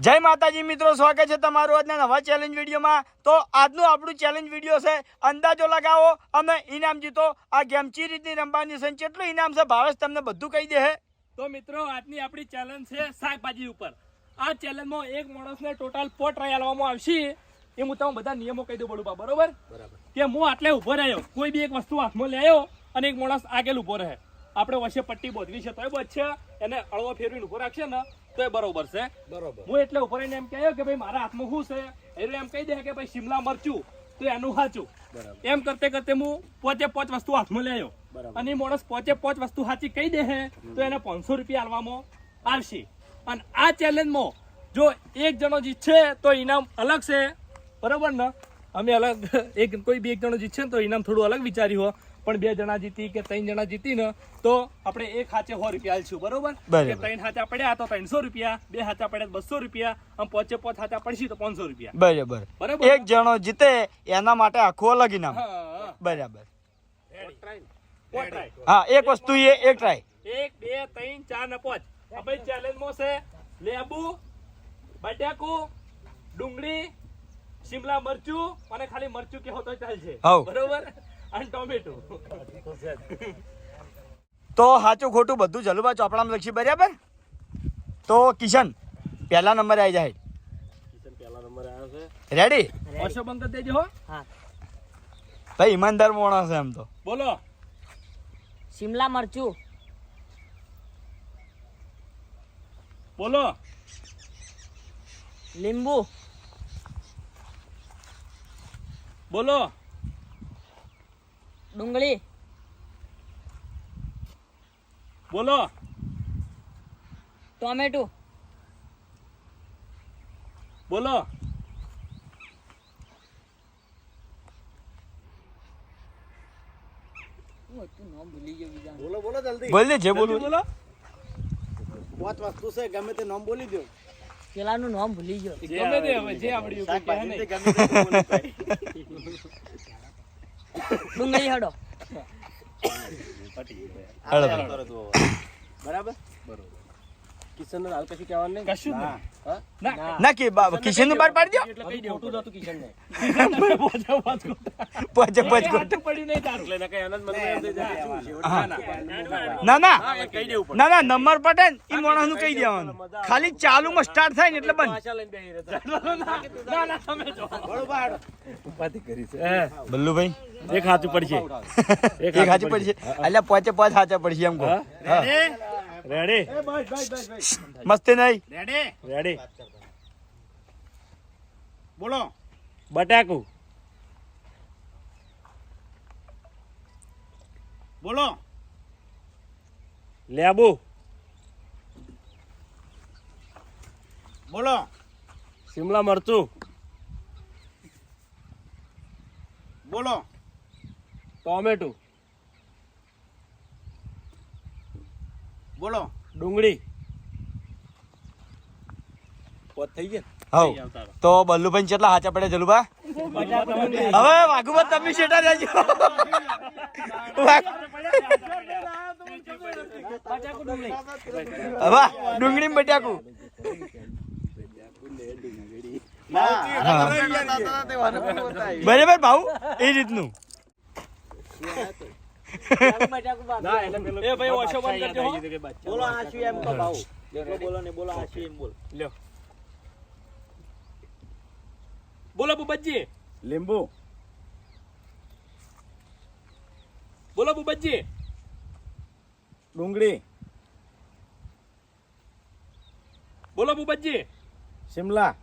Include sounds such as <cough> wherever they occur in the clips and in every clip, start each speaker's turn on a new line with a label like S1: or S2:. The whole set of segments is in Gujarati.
S1: જય માતાજી મિત્રો સ્વાગત છે તમારું આજના નવા ચેલેન્જ વિડીયોમાં. તો આજનું આપણું ચેલેન્જ વીડિયો છે અંદાજો લગાવો અને ઇનામ જીતો. આ ગેમ ચી રીતની રમવાની છે કેટલું ઇનામ છે ભાવેશ તમને બધું કહી દે
S2: તો મિત્રો આજની આપણી ચેલેન્જ છે શાકભાજી ઉપર. આ ચેલેન્જમાં એક માણસને ટોટલ પોટ ટ્રાય આલવામાં આવશે. એ હું તમે બધા નિયમો કહી દઉં બડુબા બરોબર? કે હું આટલે ઊભો રહ્યો. કોઈ બી એક વસ્તુ હાથમાં લે અને એક માણસ આગળ ઊભો રહે. આપણે વચ્ચે પટ્ટી બોધવી છે તોય બચશે. એને અળવો ફેરવીને ઊભો રાખશે ને તો એ બરોબર છે.
S3: બરોબર.
S2: હું એટલે ઉપર રહીને એમ કહ્યું કે ભાઈ મારા હાથમાં શું છે? એનું એમ કહી દે કે ભાઈ શિમલા મરચું તો એનું સાચું. એમ કરતે કરતે હું પોચે પોચ વસ્તુ હાથમાં લેયો
S3: બરાબર.
S2: અને માણસ પોચે પોચ વસ્તુ સાચી કહી દે હે તો એને પાંચસો રૂપિયા આલવામાં આવશે. અને આ ચેલેન્જમાં જો એક જણો જીતશે તો ઇનામ અલગ છે. બરોબર ને? અમે અલગ એક કોઈ બી એક જણો જીતશે ને તો ઇનામ થોડું અલગ વિચાર્યું હોય પણ બે જણા જીતી કે ત્રણ જણા જીતી ને તો આપણે એક હાથે સો રૂપિયા આલશું બરોબર? કે ત્રણ હાથા પડ્યા તો ત્રણસો રૂપિયા બે હાથા પડ્યા બસો રૂપિયા આમ પોચે પોચ હાથા પડશે તો પાંચસો રૂપિયા.
S1: બરાબર.
S2: બરાબર.
S1: એક જણો જીતે એના માટે આખું અલગ ઇનામ. બરાબર. હા એક વસ્તુ એ એક ટ્રાય
S2: એક બે ત્રણ ચાર ને પાંચ. હવે ચેલેન્જમાં છે. લેબુ બટાકુ ડુંગળી શિમલા મરચું અને ખાલી મરચું કે તો ચાલશે. બરોબર? અને ટોમેટો.
S1: તો સાચું ખોટું બધું જલુબા ચોપડામાં લખી બરાબર? તો કિશન પહેલા નંબરે આવી જાય.
S3: પહેલા નંબર આવ્યો છે.
S1: રેડી
S2: ઓછો બંધ કરી દેજો હો.
S1: ભાઈ ઈમાનદાર માણસ છે એમ તો.
S2: બોલો.
S4: શિમલા મરચું.
S2: બોલો.
S4: લીંબુ.
S2: બોલો.
S4: ડુંગળી.
S2: બોલો.
S4: ટોમેટું.
S2: બોલો.
S3: બોલો બોલો જલ્દી.
S1: બોલ જે બોલવું
S2: બોલો.
S3: પાંચ વસ્તુ છે ગમે તે નામ બોલી દો
S4: પેલાનું નામ ભૂલી ગયો.
S2: ગમે તે હવે જે
S3: તે ગમે તે બોલી. <laughs>
S4: ડુંગળી હડો.
S3: બરાબર બરોબર કિશન હાલ કશું કહેવાનું નહીં
S2: કશું
S3: ના. હા?
S2: ના
S1: ના કે કિશનનું બાર પાડી દો
S2: એટલે કહી
S3: ખોટું જ હતું કિશનને.
S2: પોચો પોચ
S1: પોચે પોચ
S2: એ હાથે પડ્યું નહીં તારું
S3: એટલે કઈ આનંદ મનમાં એમ થઈ જાય, શું છે?
S1: હા.
S3: ના,
S1: ના ના
S3: હા, એ કહી દેવું પડે.
S1: ના ના નંબર પટે એ માણસનું કહી દેવાનું ખાલી ચાલુમાં સ્ટાર્ટ થાય ને એટલે બંધ
S3: પાછા લઈને બેહી રહેતા.
S2: ના ના તમે જો
S3: બરોબર, હાલો. કરી છે.
S1: બલ્લુભાઈ
S2: એક હાથું પડશે <laughs>
S1: એક હાચી પડશે એટલે પોચે પોચ હાચા પડશે એમ કહો.
S2: રેડી
S1: મસ્તી નહીં.
S2: રેડી રેડી
S3: બોલો.
S2: બટાકુ.
S3: બોલો.
S2: લેબુ.
S3: બોલો.
S2: શિમલા મરચું.
S3: બોલો.
S2: ટોમેટું.
S3: બોલો.
S2: ડુંગળી.
S3: થઈ ગયા
S1: તો બલ્લુભાઈ કેટલા હાચા પડે જલુભા હવે વાઘુબા તમે શેટા રહેજો. હવે ડુંગળી ને. બટાકું બરાબર ભાઉ એ રીતનું.
S2: એ ભાઈ ઓછો બંધ કરજો.
S3: બોલો આશુ એમ તો ભાવ? જેટલો બોલો ને બોલો આશુ એમ બોલ.
S2: લ્યો. બોલો બુબજી
S3: લીંબુ.
S2: બોલો બુબજી
S3: ડુંગળી.
S2: બોલો બુબજી
S3: શિમલા.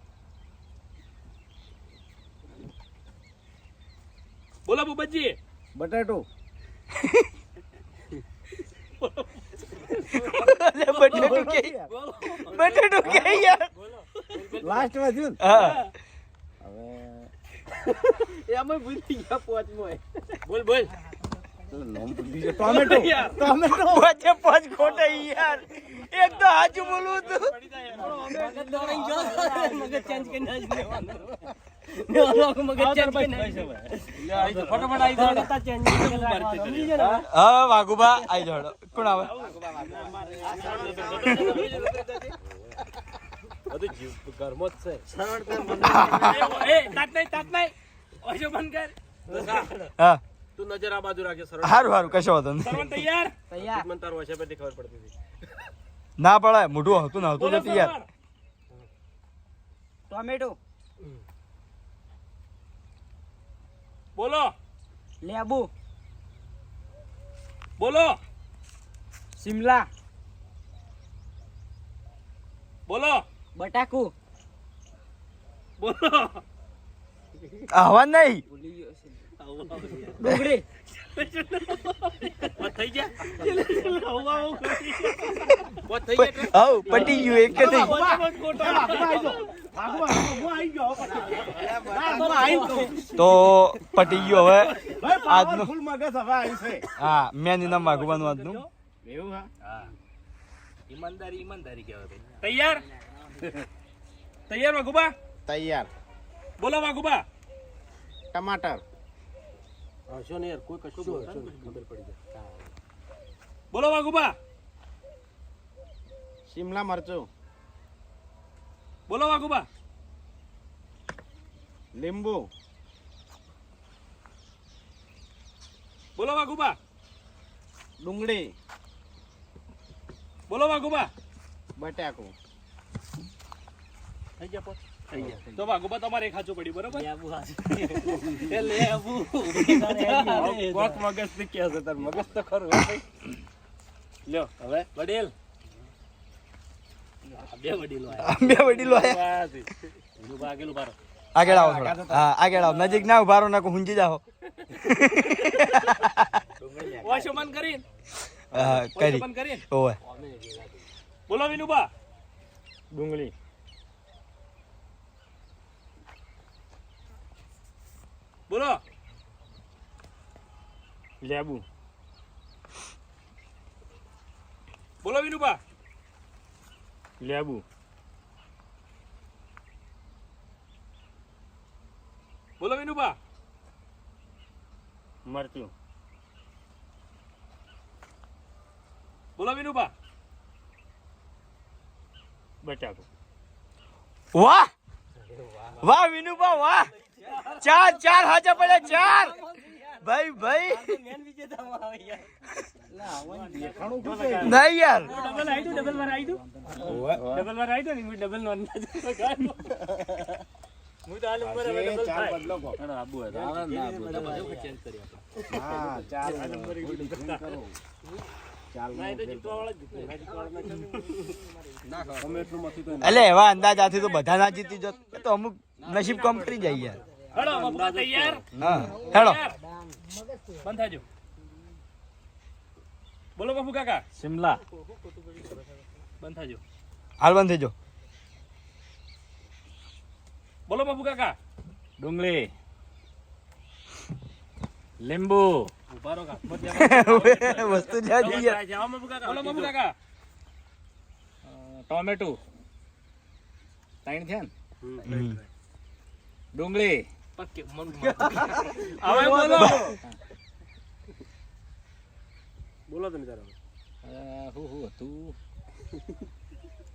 S2: બોલો બુબજી
S3: બટાટું.
S1: બટાટું કે બટાટું કે યાર.
S3: લાસ્ટ વધ્યું
S1: હા.
S3: હવે એમાં ભૂલી ગયા પોચમાં
S2: બોલ બોલ.
S3: નામ ભૂલી ગયો. ટોમેટો. ટોમેટો.
S1: પોચે પોચ ખોટે યાર. એક તો હાચું બોલવું હતું
S4: મગજ ચેન્જ કરી નાખી મગજ
S1: હા વાઘુબા આઈ જાડો કોણ આવે?
S3: બધું જીવ ઘરમાં જ છે.
S2: એ તાત નહીં તાત નહીં. ઓછો બંધ કર.
S1: હા.
S3: તું નજર આ બાજુ રાખજે સરળ
S1: સારું સારું કશો વાંધો નહીં.
S2: સરવણ તૈયાર?
S3: મને તારું હશે પરથી ખબર પડતી હતી.
S1: ના પડાય મોઢું હતું ને હતું નથી યાર.
S4: ટોમેટો.
S2: બોલો
S4: લેબુ
S2: બોલો
S4: શિમલા
S2: બોલો
S4: બટાકુ
S2: બોલો
S1: આવા નહીં
S4: ડુંગળી
S2: થઈ ગયા
S3: થઈ?
S1: હવ પટી ગયું એક જ નહીં. તો પટી ગયો હવે આજનું હા મેન ઇનામ વાઘુબાનું આજનું.
S2: ઈમાનદારી ઈમાનદારી કહેવાય ભાઈ. તૈયાર? તૈયાર વાઘુબા?
S5: તૈયાર.
S2: બોલો વાઘુબા.
S5: ટમાટર.
S3: હશો ને યાર કોઈ કશું ખબર પડી જાય.
S2: બોલો વાઘુબા.
S5: શિમલા મરચું.
S2: બોલો વાઘુબા.
S5: લીંબુ.
S2: બોલો વાઘુબા.
S5: ડુંગળી.
S2: બોલો વાઘુબા.
S5: બટાકું.
S3: થઈ ગયા
S2: ગયા તો વાઘુબા તમારે ખાચું હાચું પડ્યું બરોબર?
S3: કોક <laughs> મગજથી છે તાર મગજ તો ખરું લ્યો હવે.
S2: વડીલ. બે વડીલો
S1: બે વડીલો આયા.
S2: ભાગેલું બારો
S1: આગળ આવો થોડા. હા આગળ આવો. નજીક ના ઊભા રહો નાખો હુંજી જાઓ.
S2: ઓશો કરી
S1: હા, કરી. ઓવે.
S2: બોલો વિનુબા.
S3: ડુંગળી.
S2: બોલો.
S3: લેબુ.
S2: બોલો વિનુબા.
S3: લેબુ
S2: બોલો વિનુબા
S3: મરચું.
S2: બોલો વિનુભા.
S3: બટાકું.
S1: વાહ! વાહ વિનુભા વાહ! ચાર ચાર હાજર પડ્યા ચાર! ભાઈ ભાઈ! નહીં યાર.
S2: ડબલ આઈ ડબલ વાર આવી ડબલ વાર આવી ને નો ડબલ વાર હું તો નંબર થાય ના. ના
S1: એવા અંદાજાથી તો બધા ના જીતી જો તો અમુક નસીબ કમ કરી જાય યાર.
S2: હેડો મફુકા તૈયાર.
S1: હા હેડો.
S2: બંધ થાજો. બોલો બાપુ કાકા.
S3: શિમલા
S2: બંધ થાજો.
S1: હાલ બંધ થઈ જો
S2: બોલો બાપુ કાકા
S3: ડુંગળી લીંબુ
S2: ઊભા રહો કા. મત
S1: વસ્તુ જ્યાં જઈએ
S2: જાઓ બાપુ કાકા બોલો બાપુ કાકા
S3: ટોમેટું ત્રણ થયા ને. ડુંગળી
S2: હવે બોલો
S3: બોલો તમે તારા
S5: હું હું હતું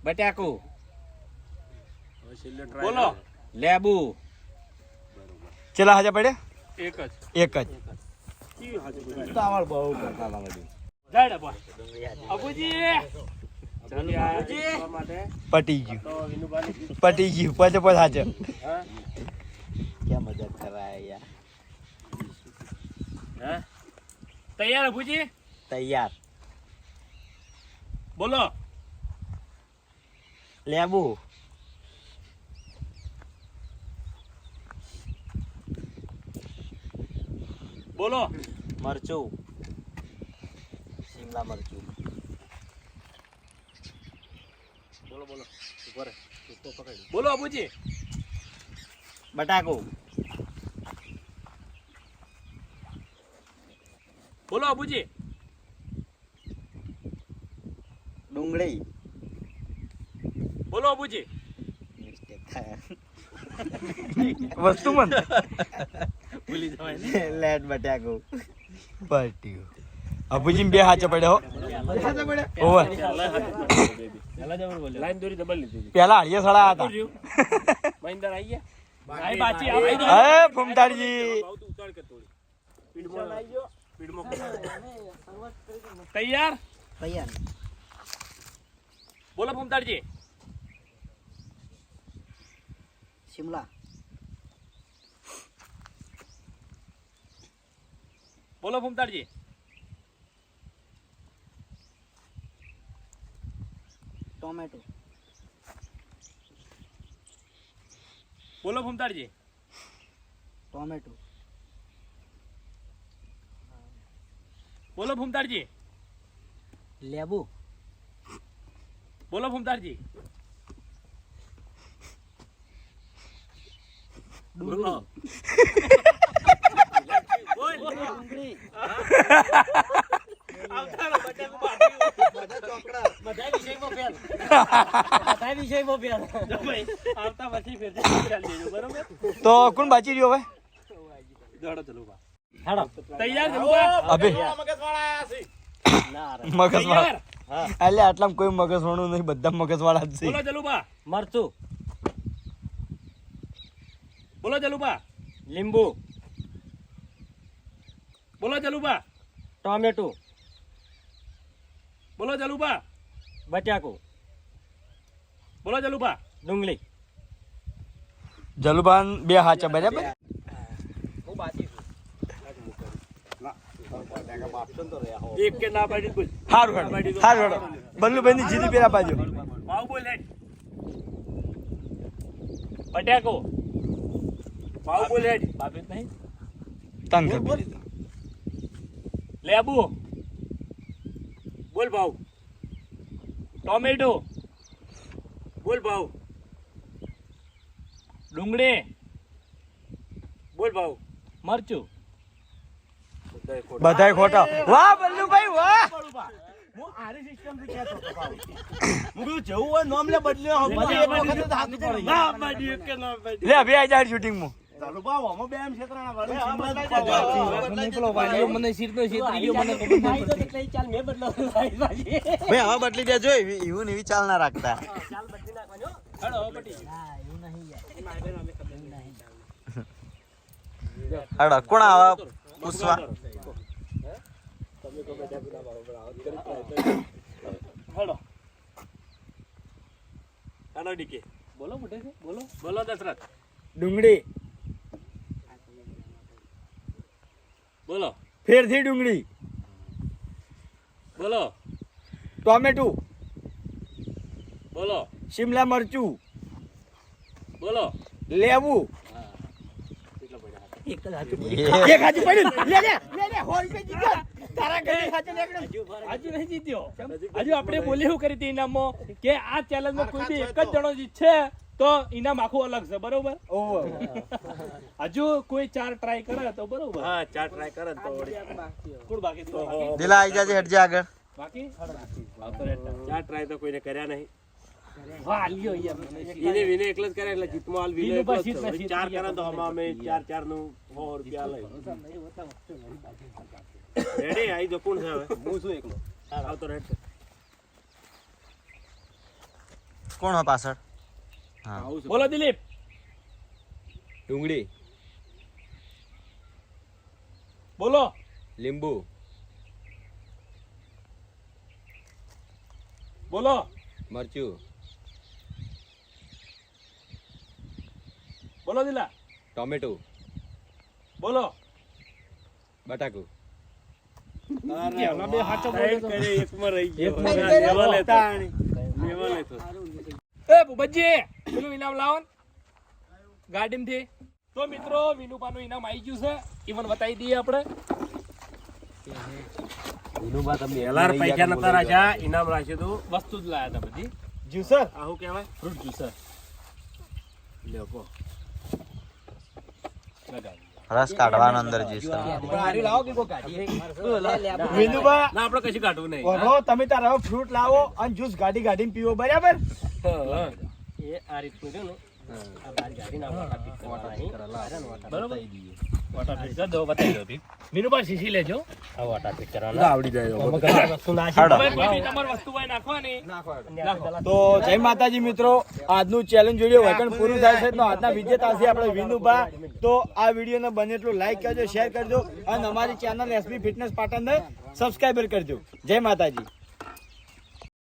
S5: બટાકું
S3: હવે છેલ્લે try
S2: બોલો.
S5: લેબુ
S1: ચેલા હાચા પડ્યા
S2: એક જ.
S1: એક જ.
S5: બહુ કરતા હતા બધું
S2: જાય ડબ્બા અબુજી.
S1: પટી ગયું. પટી ગયું. પછી પછી હાચે
S3: હા
S5: ક્યાં મજાક કરાય યાર?
S3: હા?
S2: તૈયાર અબુજી?
S5: તૈયાર.
S2: બોલો.
S5: લેબુ
S2: બોલો.
S5: મરચું. શિમલા મરચું.
S3: બોલો બોલો. ઉપર પકડી
S2: બોલો અબુજી.
S5: બટાકો.
S2: બોલો અબુજી.
S5: ડુંગળી.
S2: બોલો અબુજી.
S5: મિસ્ટેક
S1: વસ્તુ મન
S2: ભૂલી <laughs> જવાય
S5: લેટ બટાકું
S1: પટ્યું. અભુજી બે હાચે પડ્યો
S4: ઓવર
S3: લાઈન દોરી ડબલ લીધી.
S1: પેલા હળીએ સળા હતા.
S3: મહિન્દર આઈ ગયા?
S2: ભાઈ બાચી આવી.
S1: હે ફૂમતાડજી.
S2: તૈયાર?
S5: તૈયાર.
S2: બોલો ફૂમતાડજી.
S5: શિમલા.
S2: બોલો ફૂમતાડજી
S5: ટોમેટો.
S2: બોલો ફૂમતાડજી
S5: ટોમેટો.
S2: બોલો ફૂમતાડજી
S5: લેબુ.
S2: બોલો ફૂમતાડજી બોલો. <laughs>
S1: તો કોણ બાચી રહ્યો હવે.
S2: દોડો ચલો બા
S4: હેડો
S2: તૈયાર જલુબા
S1: અભે.
S4: ના રે.
S1: મગજ
S2: તૈયાર
S1: એટલે આટલામાં કોઈ મગજ વાળું નહીં બધા મગજ વાળા જ
S2: બોલો
S1: છે
S4: મરચું.
S2: બોલો જલુબા.
S4: લીંબુ.
S2: બોલો જલુબા.
S4: ટોમેટું.
S2: બોલો જલુબા.
S4: બટાકું.
S2: બોલો જલુબા.
S4: ડુંગળી.
S1: જલુબાન બે હાચા બરાબર?
S3: એક કે ના પાડી બોલ
S1: હારું હારું. હેડો બલ્લુભાઈ ની જીદી બાજુ
S2: ભાવ બોલ હેડ. બટાકો.
S3: ભાવ બોલ હેડ.
S2: બાબેત નહીં. લેબુ
S3: બોલ ભાવ
S2: ટોમેટો
S3: બોલ ભાવ
S2: ડુંગળી
S3: બોલ ભાવ
S2: મરચું
S1: બધાય ખોટા વાહ બલ્લુભાઈ વાહ
S3: ના હું એક જવું હોય નોમ
S1: લે બે હજાર શૂટિંગમાં
S2: મને સીટ નો
S4: ભાઈ ના કેટલી લે બે બદલાવ શૂટિંગ પાછી.
S5: ભાઈ હવે બદલી દેજો એવું એવી ચાલ ના રાખતા.
S4: ચાલ બદલી નાખવાનો
S5: હડો કોણ આવા? પૂછવા.
S2: હડો.
S3: હાલો ડીકે.
S2: બોલો મોટે બોલો.
S3: બોલો દશરથ.
S1: ડુંગળી.
S3: બોલો.
S1: ફેરથી ડુંગળી.
S3: બોલો.
S1: ટોમેટું.
S3: બોલો.
S1: શિમલા મરચું.
S3: બોલો.
S1: લેવું.
S4: એક
S1: હાજુ પડ્યું લે લે લે લે સો રૂપિયા જીત્યો. તારા ઘરે હાજુ નીકળ્યું
S2: હજુ નહીં જીત્યો. હજુ આપણે બોલી શું કરી હતી ઇનામમાં કે આ ચેલેન્જમાં કોઈ બી એક જ જણો જીતશે? તો ઇનામ આખું અલગ છે બરોબર? હજુ કોઈ ચાર ટ્રાય કરે તો બરોબર.
S3: હા ચાર ટ્રાય કરે તો
S2: કોણ બાકી દીધું?
S5: દિલા આવી જાજે હેડજે આગળ.
S2: બાકી? આવતો
S3: ચાર ટ્રાય તો કોઈને કર્યા નહીં.
S2: વાહ, લ્યો યાર મને
S3: વિને વિને એકલો જ કરે એટલે જીતમાં હાલ વિને
S2: વિને
S3: એકલો જ
S2: પછી
S3: છે.
S2: પછી
S3: ચાર કરે તો હમણાં ચાર ચારનું સો રૂપિયા લઈ. રેડી આઈ જો કોણ છે હવે? હું છું એકલો. આવતો રેડ
S5: કોણ પાછળ?
S2: બોલો દિલીપ.
S6: ડુંગળી.
S2: બોલો.
S6: લીંબુ.
S2: બોલો.
S6: મરચું.
S2: બોલો દિલા.
S6: ટોમેટો.
S2: બોલો.
S6: બટાકું.
S2: બે હાચો
S3: રહી ગયો. લેવા લેતો લેવા લેતો
S2: એ ભૂપતજી પેલું ઇનામ લાવો ગાડીમાંથી. તો મિત્રો વિનુપાનું ઇનામ આવી ગયું છે. ઈવન બતાવી દઈએ આપણે.
S3: પહેલા પૈસા નતા રાખ્યા ઇનામ રાખ્યું તું
S2: વસ્તુ જ લાયા હતા બધી.
S1: જ્યુસર?
S3: આ શું કહેવાય?
S2: Fruit juicer.
S3: લગાવ
S2: લગાવી.
S5: રસ કાઢવાનો અંદર જઈશ
S1: વિનુબા
S3: ના આપણે કશું કાઢવું નહીં.
S1: ઓહો તમે તારા ફ્રૂટ લાવો અને જ્યુસ ગાડી ગાડીને પીવો બરાબર?
S4: એ આ રીતનું છે ને
S2: મીનુભાઈ શીશી લેજો.
S1: તો જય માતાજી મિત્રો આજનું ચેલેન્જ જોડ્યું વચન પૂરું થાય છે. તો આજના વિજેતા છે આપણે વિનુભા તો આ વિડીયોને બને એટલું લાઈક કરજો શેર કરજો. અને અમારી ચેનલ એસબી ફિટનેસ પાટણને સબસ્ક્રાઈબર કરજો. જય માતાજી.